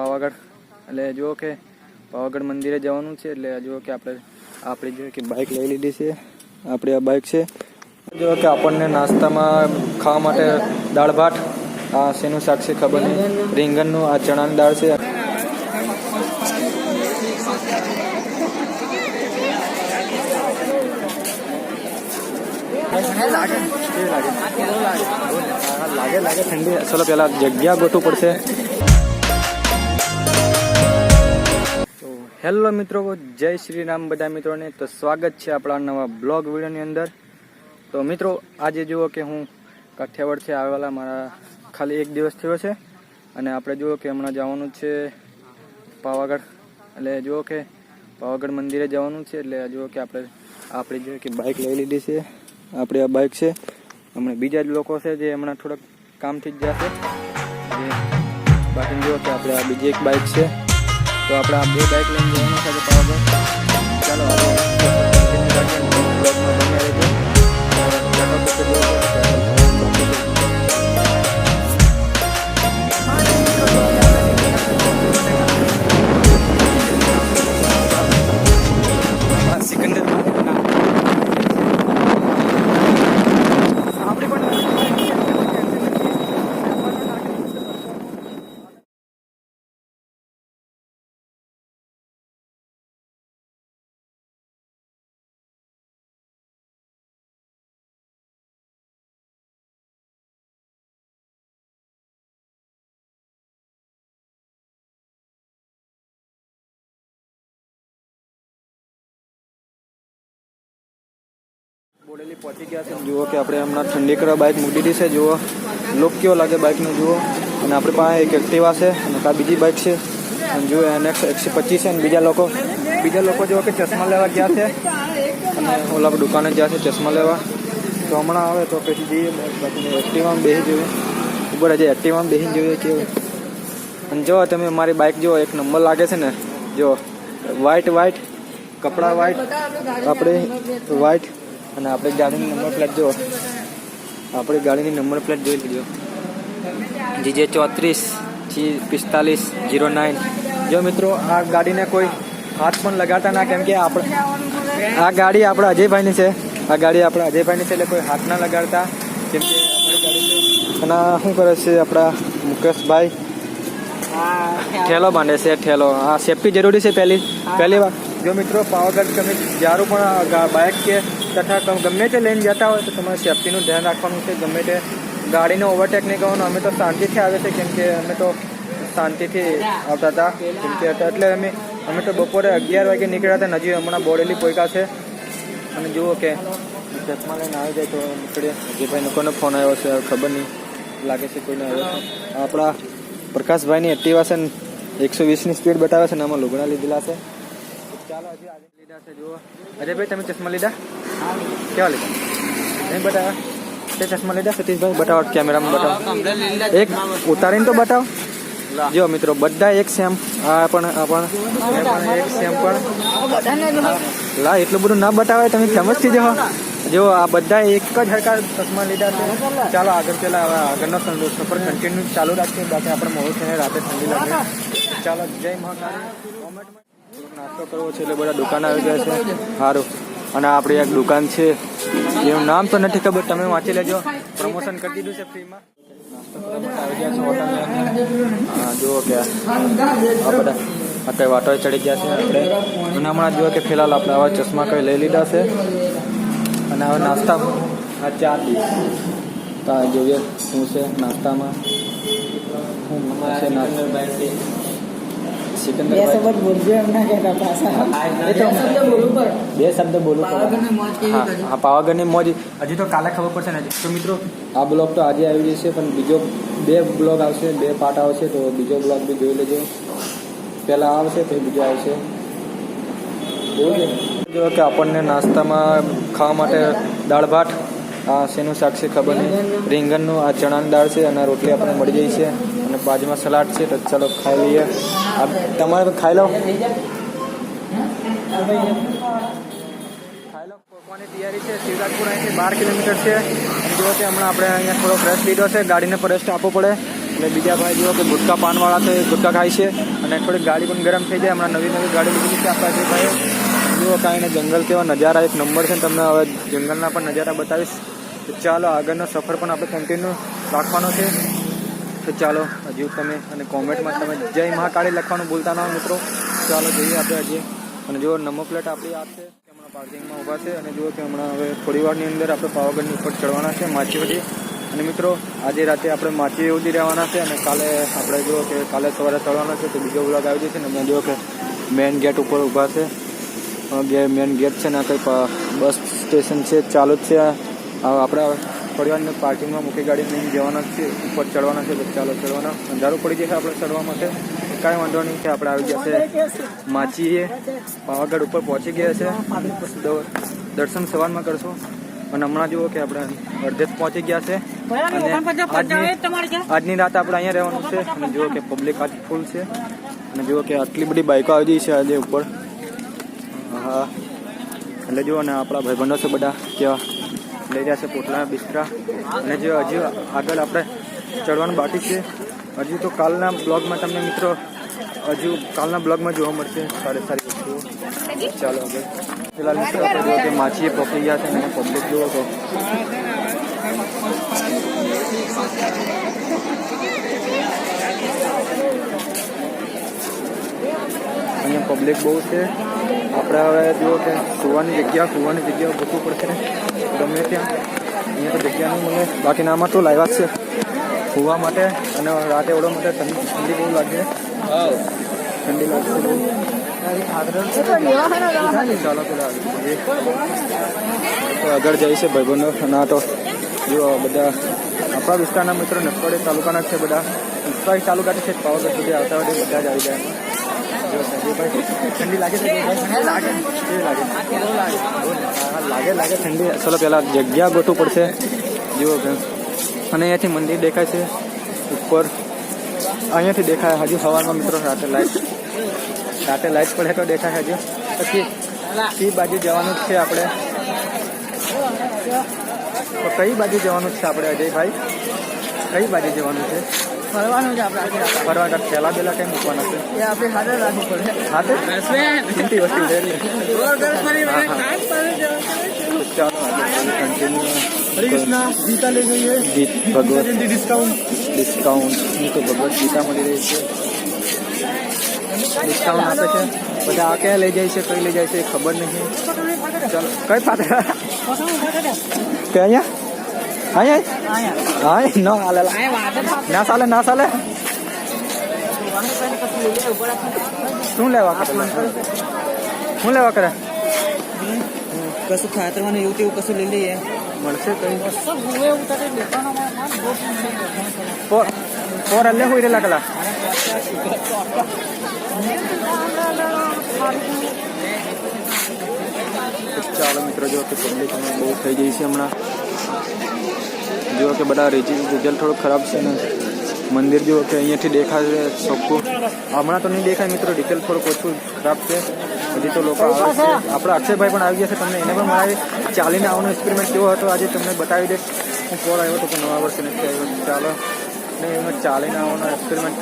પાવાગઢ. એટલે જુઓ કે પાવાગઢ મંદિરે જવાનું છે, એટલે જુઓ કે આપણે આપણે જોઈએ કે બાઇક લઈ લીધી છે, આપણી આ બાઇક છે. જુઓ કે આપણને નાસ્તામાં ખાવા માટે દાળ ભાત, આ શેનું શાક છે ખબર નહીં. રીંગણનું, આ ચણાની દાળ છે. લાગે લાગે. ઠંડી. ચલો, પેલા જગ્યા ગોઠવું પડશે. હેલો મિત્રો, જય શ્રી રામ બધા મિત્રોને. તો સ્વાગત છે આપણા નવા બ્લોગ વિડીયોની અંદર. તો મિત્રો, આજે જુઓ કે હું કાઠિયાવાડથી આવેલા, મારા ખાલી એક દિવસ થયો છે. અને આપણે જુઓ કે હમણાં જવાનું છે પાવાગઢ. એટલે જુઓ કે પાવાગઢ મંદિરે જવાનું છે, એટલે જુઓ કે આપણે આપણે જોઈએ કે બાઇક લઈ લીધી છે, આપણી આ બાઇક છે. હમણાં બીજા જ લોકો છે જે હમણાં થોડાક કામથી જ જશે. બાકી જુઓ કે આપણે આ બીજી એક બાઇક છે. તો આપણે આ બે બાઇક લઈને જવાનું છે પાવાગઢ. ચાલો આપણે બોડેલી પહોંચી ગયા છે. જુઓ કે આપણે હમણાં ઠંડી કરવા બાઇક મૂકી દીધી છે. જુઓ લુક કેવો લાગે બાઇકનો જુઓ. અને આપણી પાસે એક એક્ટિવા છે અને કાં બીજી બાઇક છે. અને જુઓ એનેક્સ એકસો પચીસ છે અને બીજા લોકો બીજા લોકો જુઓ કે ચશ્મા લેવા ગયા છે. અને ઓલા દુકાને ગયા છે ચશ્મા લેવા. તો હમણાં આવે તો પછી જઈએ બાકી એક્ટિવામાં બેસી જોઈએ. ઉપર આજે એક્ટિવામાં બેસી જોઈએ કેવું અને જો તમે મારી બાઇક જુઓ, એક નંબર લાગે છે ને. જો વ્હાઈટ વ્હાઈટ કપડાં વ્હાઈટ આપણે વ્હાઈટ અને આપણે ગાડીની નંબર પ્લેટ જો આપણી ગાડીની નંબર પ્લેટ જોઈ લીધો. જીજે ચોત્રીસ, જી પિસ્તાલીસ જીરો નાઇન. જો મિત્રો, આ ગાડીને કોઈ હાથ પણ લગાડતા ના, કેમ કે આપણે, આ ગાડી આપણા અજયભાઈની છે. આ ગાડી આપણા અજયભાઈની છે એટલે કોઈ હાથ ના લગાડતા. કેમ કે અને શું કરે છે આપણા મુકેશભાઈ? ઠેલો બાંધે છે, ઠેલો. આ સેફટી જરૂરી છે પહેલી? પહેલી વાર? જો મિત્રો પાવાગઢ તમે જ્યારે પણ બાઇક કે તથા તમે ગમે તે લઈને જતા હોય તો તમારે સેફ્ટીનું ધ્યાન રાખવાનું છે. ગમે તે ગાડીને ઓવરટેક નહીં કરવાનું અમે તો શાંતિથી આવે છે, કેમ કે અમે તો શાંતિથી આવતા હતા. કેમ કે એટલે અમે અમે તો બપોરે અગિયાર વાગે નીકળ્યા હતા નજીક હમણાં બોડેલી પોઈકા છે. અને જુઓ કે ચશ્મા લઈને આવી જાય તો નીકળીએ. અજયભાઈ લોકોનો ફોન આવ્યો છે ખબર નહીં લાગે છે કોઈને આવ્યો આપણા પ્રકાશભાઈની એક્ટિવા છે ને એકસો વીસની સ્પીડ બતાવે છે ને આમાં લુગડા લીધેલા છે. ચાલો હજી આજે લીધા છે જુઓ. અજયભાઈ તમે ચશ્મા લીધા? કેવા લીધા? નહીં બતાવ્યા? તે ચશ્મા લીધા? સતીશભાઈ બતાવો કેમેરામાં બતાવો. એક ઉતારીને તો બતાવો. જો મિત્રો બધા એક સેમ આ પણ આ પણ. એ પણ એક સેમ પણ. લા એટલું બધું ના બતાવે તમે ફેમસ થઈ જાઓ. જો આ બધા એક જ હરકાર ચશ્મા લીધા છે. ચાલો આગળ પેલા હવે આગળનો સંદેશ સફર કન્ટિન્યુ ચાલુ રાખીએ. બાકી આપણે મોડું થઈને રાતે ઠંડી લાગે. ચાલો જય મહાકાળી. કોમેન્ટમાં થોડોક નાસ્તો કરવો છે એટલે બધા દુકાન આવી ગયા છે. સારું અને આપણી એક દુકાન છે. એનું નામ તો નથી ખબર, તમે વાંચી લેજો. પ્રમોશન કરી દીધું છે ફ્રીમાં જુઓ કે આ બધા અત્યારે વાટોએ ચડી ગયા છે આપણે. અને હમણાં જુઓ કે ફિલહાલ આપણે આવા ચશ્મા કંઈ લઈ લીધા છે. અને હવે નાસ્તા આ ચાર ડીશ તો જોઈએ શું છે નાસ્તામાં. છે નાસ્તા? બે શબ્દ બોલજો એમના કહેતા પાછા. બે શબ્દ બોલવું પડે. બે શબ્દ બોલું પાવાગઢની મોજ કેવી હા હા પાવાગઢની મોજ હજી તો કાલે ખબર પડશે ને તો મિત્રો આ બ્લોગ તો આજે આવી જશે પણ બીજો બે બ્લોગ આવશે બે પાર્ટ આવશે તો બીજો બ્લોગ બી જોઈ લેજો. પહેલાં આવશે પછી બીજો આવશે? જો કે આપણને નાસ્તામાં ખાવા માટે દાળ ભાત આ શેનું શાક છે ખબર નહીં. રીંગણનું આ ચણાની દાળ છે અને રોટલી આપણે મળી જાય છે. અને બાજુમાં સલાડ છે તો ચાલો ખાઈ લઈએ. તમારે ખાઈ લો. ખાઈ લો. પહોંચવાની તૈયારી બાર કિલોમીટર છે. અને જો કે હમણાં આપણે અહીંયા થોડો ફ્રેશ લીધો છે. ગાડીને ફરેસ્ટ આપવો પડે. એટલે બીજા ભાઈ જુઓ કે ગુટકા પાનવાળા છે, ગુટકા ખાય છે. અને થોડીક ગાડી પણ ગરમ થઈ જાય. હમણાં નવી નવી ગાડી લીધી છે આપણા જે ભાઈ જુઓ કાંઈ જંગલ કેવા નજારા, એક નંબર છે. તમને હવે જંગલના પણ નજારા બતાવીશ. તો ચાલો આગળનો સફર પણ આપણે કન્ટિન્યુ રાખવાનો છે. તો ચાલો, હજુ તમે અને કોમેન્ટમાં તમે જય મહાકાળી લખવાનું ભૂલતા ના મિત્રો. ચાલો જઈએ આપણે હજી અને જો નમો પ્લેટ આપણી આ છે. કે હમણાં પાર્કિંગમાં ઊભા છે. અને જુઓ કે હમણાં હવે થોડી વારની અંદર આપણે પાવાગઢની ઉપર ચડવાના છે માછીવડી અને મિત્રો, આજે રાતે આપણે માછી ઉડી રહેવાના છે. અને કાલે આપણે જુઓ કે કાલે સવારે ચડવાના છે, તો બીજો બ્લોગ આવી જશે. ને અમે જુઓ કે મેઇન ગેટ ઉપર ઊભા છે. મેઇન ગેટ છે ને કંઈ બસ સ્ટેશન છે, ચાલુ જ છે આપણે વાર પાર્કિંગમાં મૂકી ગાડી લઈને જવાના છે ઉપર ચડવાના છે ચાલો ચડવાના. અંધારું પડી જશે આપણે ચડવા માટે. કાંઈ વાંધો નહીં કે આપણે આવી ગયા છે માચીએ પાવાગઢ ઉપર પહોંચી ગયા છે. દર્શન સવારમાં કરશું. અને હમણાં જુઓ કે આપણે અડધે પહોંચી ગયા છે. અને આજની આજની રાત આપણે અહીંયા રહેવાનું છે. અને જુઓ કે પબ્લિક આજ ફૂલ છે. અને જુઓ કે આટલી બધી બાઇકો આવી ગઈ છે આજે ઉપર. હા. એટલે જુઓ ને આપણા ભાઈબંધો છે બધા કેવા લઈ રહ્યા છે પોટલા બિસ્તરા. અને જે હજી આગળ આપણે ચડવાનું બાકી છે, હજુ તો કાલના બ્લોગમાં તમને મિત્રો, હજુ કાલના બ્લોગમાં જોવા મળશે. સારી સારી વસ્તુઓ. ચાલો હવે. ફિલહાલ મિત્રો, આપણે જુઓ કે માછીએ પકડી ગયા છે અને પબ્લિક જોવો તો. અહીંયા પબ્લિક બહુ છે. આપણે હવે જુઓ કે સુવાની જગ્યા સુવાની જગ્યા ગોતવું પડશે ગમે ત્યાં. અહીંયા તો જગ્યા નહીં મળે બાકી આમાં તો લાવ્યા છે. સુવા માટે અને રાતે ઓળવા માટે ઠંડી ઠંડી બહુ લાગે. ઠંડી લાગશે ચાલો આગળ તો આગળ જાય છે ભાઈબંધો. ના તો જો બધા આપણા વિસ્તારના મિત્રો નસવાડી તાલુકાના છે બધા. ઉત્સાહી તાલુકાથી છે પાવાગઢ સુધી આવતા હોય બધા જ આવી જાય. ઠંડી લાગે લાગે લાગે ઠંડી ચલો પેલા જગ્યા ગોઠવું પડશે. જુઓ અને અહીંયાથી મંદિર દેખાય છે. ઉપર. અહીંયાથી દેખાય હજુ સવારમાં મિત્રો રાતે લાઈટ રાતે લાઈટ પડે તો દેખાય હજુ. પછી કઈ બાજુ જવાનું છે આપણે. તો કઈ બાજુ જવાનું છે આપણે અજયભાઈ? કઈ બાજુ જવાનું છે? ફરવાનું છે આપણે આજે રાતે. ફરવા પેલા બેલા કઈ મૂકવાના છે? એ આપણે હાથે રાખવું પડે. હાથે કિંમતી વસ્તુ ગીતા લઈ જઈએ. ભગવત. ડિસ્કાઉન્ટ ડિસ્કાઉન્ટની તો ભગવત ગીતા મળી રહી છે. ડિસ્કાઉન્ટ આપે છે. બધા આ ક્યાં લઈ જાય છે કઈ લઈ જાય છે ખબર નહીં. ચાલો કઈ પાત્ર કે અહીંયા? અહીંયા હા ન હાલે ના ચાલે ના ચાલે શું લેવા કરે? શું લેવા કરે? કશું ખાતરવાનું એવું તેવું કશું લઈ લઈએ. મળશે કઈ ફોર અલ્લે હોય રેલા કલા. ચાલો મિત્રો જો કે પબ્લિક બહુ થઈ ગઈ છે હમણાં. જો કે બધા રિઝલ્ટ થોડું ખરાબ છે ને. મંદિર જુઓ કે અહીંયાથી દેખાશે ચોખ્ખું. હમણાં તો નહીં દેખાય મિત્રો ડિટેલ થોડુંક ઓછું ખરાબ છે. હજી તો લોકો આવે છે. આપણા અક્ષયભાઈ પણ આવી ગયા છે, તમને એને પણ મારે ચાલીને આવવાનો એક્સપેરિમેન્ટ કેવો હતો. આજે તમને બતાવી દે. હું કોલ આવ્યો હતો, પણ નવા વર્ષે નથી આવ્યો. ચાલો. ને એમાં ચાલીને આવવાનો એક્સપેરિમેન્ટ